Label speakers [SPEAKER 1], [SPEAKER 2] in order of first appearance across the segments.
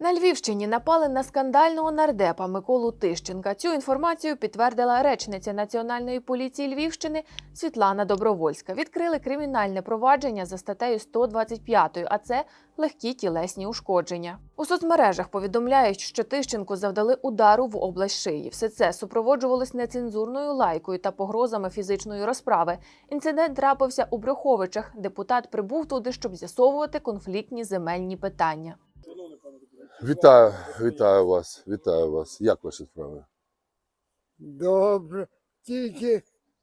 [SPEAKER 1] На Львівщині напали на скандального нардепа Миколу Тищенка. Цю інформацію підтвердила речниця Національної поліції Львівщини Світлана Добровольська. Відкрили кримінальне провадження за статтею 125, а це легкі тілесні ушкодження. У соцмережах повідомляють, що Тищенку завдали удару в область шиї. Все це супроводжувалось нецензурною лайкою та погрозами фізичної розправи. Інцидент трапився у Брюховичах. Депутат прибув туди, щоб з'ясовувати конфліктні земельні питання.
[SPEAKER 2] Вітаю, вітаю вас, вітаю вас. Як ваші справи?
[SPEAKER 3] Добре, тільки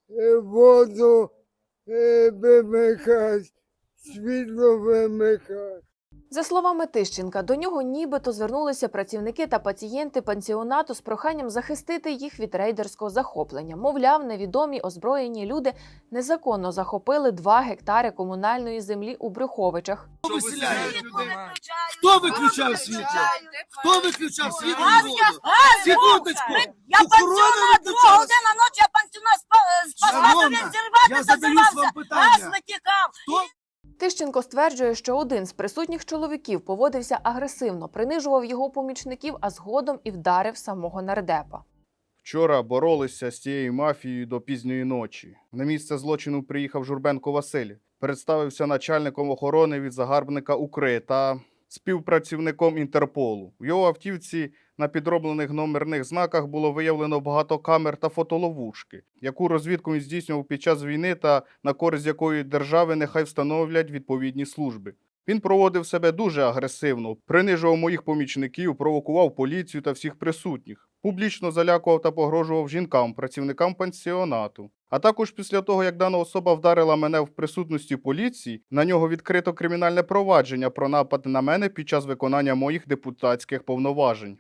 [SPEAKER 3] е, воду е, вимикать, світло вимикать.
[SPEAKER 1] За словами Тищенка, до нього нібито звернулися працівники та пацієнти пансіонату з проханням захистити їх від рейдерського захоплення. Мовляв, невідомі озброєні люди незаконно захопили 2 гектари комунальної землі у Брюховичах.
[SPEAKER 4] Людей? Хто виключав світло? Хто виключав світло і воду? Секундочку.
[SPEAKER 5] Я
[SPEAKER 4] Охорона
[SPEAKER 5] пансіонат, друга
[SPEAKER 4] виключала.
[SPEAKER 5] година ночі, я пансіонат
[SPEAKER 4] Шановна,
[SPEAKER 5] він зірватися
[SPEAKER 4] я задаю
[SPEAKER 5] зірвався,
[SPEAKER 4] вам питання.
[SPEAKER 5] газ витікав.
[SPEAKER 4] Хто
[SPEAKER 1] Тищенко стверджує, що один з присутніх чоловіків поводився агресивно, принижував його помічників, а згодом і вдарив самого нардепа.
[SPEAKER 6] Вчора боролися з цією мафією до пізньої ночі. На місце злочину приїхав Журбенко Василь, представився начальником охорони від загарбника Укри та співпрацівником Інтерполу. В його автівці на підроблених номерних знаках було виявлено багато камер та фотоловушки, яку розвідку він здійснював під час війни та на користь якої держави нехай встановлять відповідні служби. Він проводив себе дуже агресивно, принижував моїх помічників, провокував поліцію та всіх присутніх, публічно залякував та погрожував жінкам, працівникам пансіонату. А також після того, як дана особа вдарила мене в присутності поліції, на нього відкрито кримінальне провадження про напад на мене під час виконання моїх депутатських повноважень.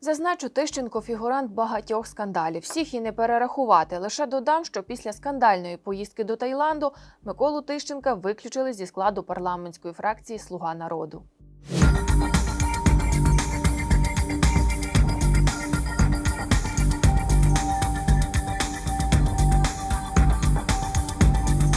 [SPEAKER 1] Зазначу, Тищенко фігурант багатьох скандалів. Всіх і не перерахувати. Лише додам, що після скандальної поїздки до Таїланду Миколу Тищенка виключили зі складу парламентської фракції Слуга народу.